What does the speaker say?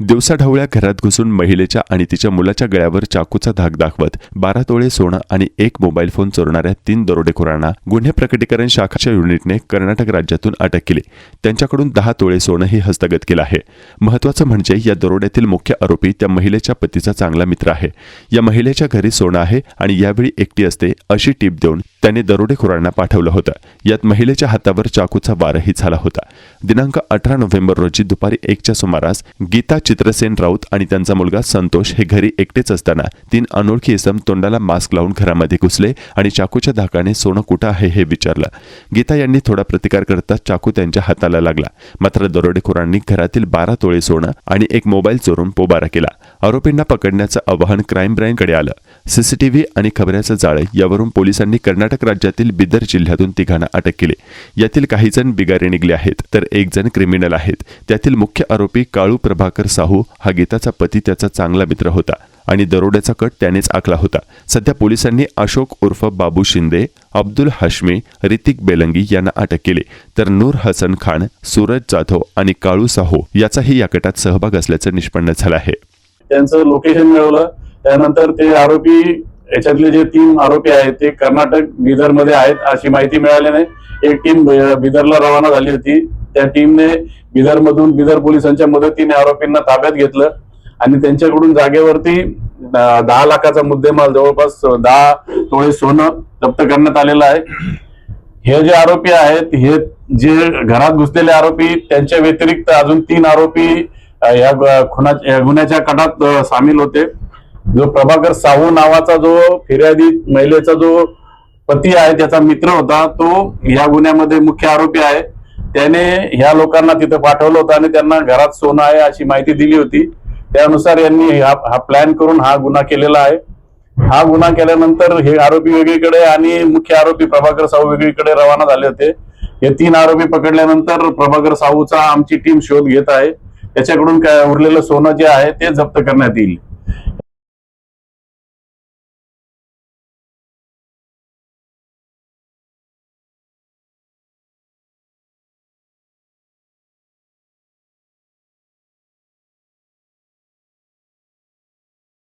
दिवसाढवळ्या घरात घुसून महिलेच्या आणि तिच्या मुलाच्या गळ्यावर चाकूचा धाक दाखवत बारा तोळे सोनं आणि एक मोबाईल फोन चोरणाऱ्या तीन दरोडेखोरांना गुन्हे प्रकटीकरण शाखाच्या युनिटने कर्नाटक राज्यातून अटक केली. त्यांच्याकडून दहा तोळे सोनंही हस्तगत केलं आहे. महत्वाचं म्हणजे या दरोड्यातील मुख्य आरोपी त्या महिलेच्या पतीचा चांगला मित्र आहे. या महिलेच्या घरी सोनं आहे आणि यावेळी एकटी असते अशी टीप देऊन त्याने दरोडेखोरांना पाठवलं होतं. यात महिलेच्या हातावर चाकूचा वारही झाला होता. दिनांक अठरा नोव्हेंबर रोजी दुपारी एकच्या सुमारास गीता चित्रसेन राऊत आणि त्यांचा मुलगा संतोष हे घरी एकटेच असताना तीन अनोळखी इसम तोंडाला मास्क लावून घरामध्ये घुसले आणि चाकूच्या धाकाने सोनं कुठं आहे हे विचारलं. गीता यांनी थोडा प्रतिकार करता चाकू त्यांच्या हाताला लागला. मात्र दरोडेखोरांनी घरातील बारा तोळे सोनं आणि एक मोबाईल चोरून पोबारा केला. आरोपींना पकडण्याचं आवाहन क्राईम ब्रँचकडे आलं. सीसीटीव्ही आणि खबऱ्याचं जाळं यावरून पोलिसांनी कर्नाटक कर्नाटक राज्यातील बिदर जिल्ह्यातून तिघांना अटक केली. यातील काही जण बिगारे निघले आहेत तर एक जण क्रिमिनल आहेत. त्यातील मुख्य आरोपी काळू प्रभाकर साहू हा गीताचा पती त्याचा चांगला मित्र होता आणि दरोड्याचा कट त्यानेच आखला होता. सध्या पोलिसांनी अशोक उर्फ बाबू शिंदे अब्दुल हशमी रितिक बेलंगी यांना अटक केली. तर नूर हसन खान सूरज जाधव आणि काळू साहू याचाही या कटात सहभाग असल्याचं निष्पन्न झालं आहे. त्यांचं लोकेशन मिळवलं. त्यानंतर ते आरोपी याच्यातले जे तीन आरोपी आहेत ते कर्नाटक बिदरमध्ये आहेत अशी माहिती मिळाल्याने एक टीम बिदरला रवाना झाली होती. त्या टीमने बिदर मधून बिदर पोलिसांच्या मदतीने आरोपींना ताब्यात घेतलं आणि त्यांच्याकडून जागेवरती दहा लाखाचा मुद्देमाल जवळपास दहा तोळे सोनं जप्त करण्यात आलेलं आहे. हे जे आरोपी आहेत हे जे घरात घुसलेले आरोपी त्यांच्या व्यतिरिक्त अजून तीन आरोपी या खुना गुन्ह्याच्या कटात सामील होते. जो प्रभाकर साहू नावाचा जो फिर्यादी महिलेचा जो पती आहे त्याचा मित्र होता तो या गुन्ह्यामध्ये मुख्य आरोपी आहे. त्याने ह्या लोकांना तिथं पाठवलं होतं आणि त्यांना घरात सोनं आहे अशी माहिती दिली होती. त्यानुसार यांनी हा हा प्लॅन करून हा गुन्हा केलेला आहे. हा गुन्हा केल्यानंतर हे आरोपी वेगळीकडे आणि मुख्य आरोपी प्रभाकर साहू वेगळीकडे रवाना झाले होते. हे तीन आरोपी पकडल्यानंतर प्रभाकर साहूचा आमची टीम शोध घेत आहे. त्याच्याकडून काय उरलेलं सोनं जे आहे ते जप्त करण्यात येईल.